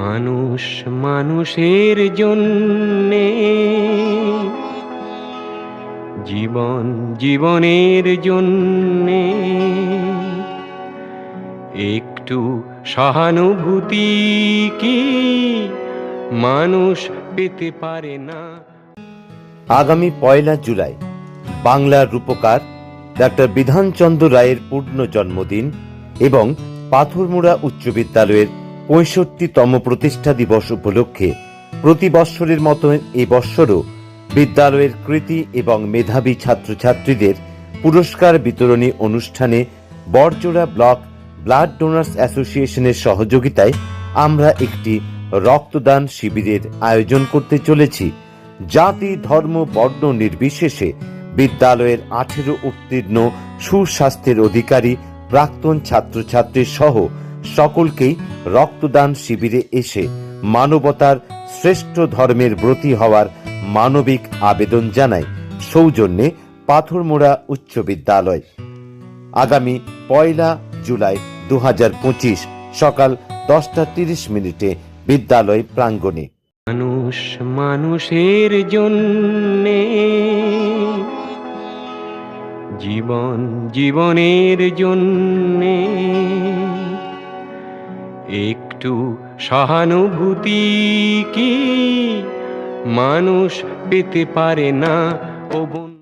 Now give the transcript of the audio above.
মানুষ মানুষের জন্যে। জীবন জীবনের জন্যে। একটু সহানুভূতি কি মানুষ পেতে পারে না। আগামী পয়লা জুলাই, বাংলার রূপকার ডাক্তার বিধানচন্দ্র রায়ের পূর্ণ জন্মদিন এবং পাথরমুড়া উচ্চ বিদ্যালয়ের পঁয়ষট্টিতম প্রতিষ্ঠা দিবস উপলক্ষে প্রতি বৎসরের মতো এ বৎসরও বিদ্যালয়ের কৃতি এবং মেধাবী ছাত্রছাত্রীদের পুরস্কার বিতরণী অনুষ্ঠানে বরজোড়া ব্লক ব্লাড ডোনার্স অ্যাসোসিয়েশনের সহযোগিতায় আমরা একটি রক্তদান শিবিরের আয়োজন করতে চলেছি। জাতি, ধর্ম, বর্ণ নির্বিশেষে বিদ্যালয়ের আঠেরো উত্তীর্ণ সুস্বাস্থ্যের অধিকারী প্রাক্তন ছাত্রছাত্রী সহ সকলকেই রক্তদান শিবিরে এসে মানবতার শ্রেষ্ঠ ধর্মের ব্রতী হওয়ার মানবিক আবেদন জানায় সৌজন্যে পাথরমোড়া উচ্চ বিদ্যালয়। আগামী পয়লা জুলাই দু সকাল দশটা তিরিশ মিনিটে বিদ্যালয় প্রাঙ্গণে। মানুষ মানুষের জন্যে জীবন জীবনের জন্যে একটু সহানুভূতি কি? মানুষ পেতে পারে না ও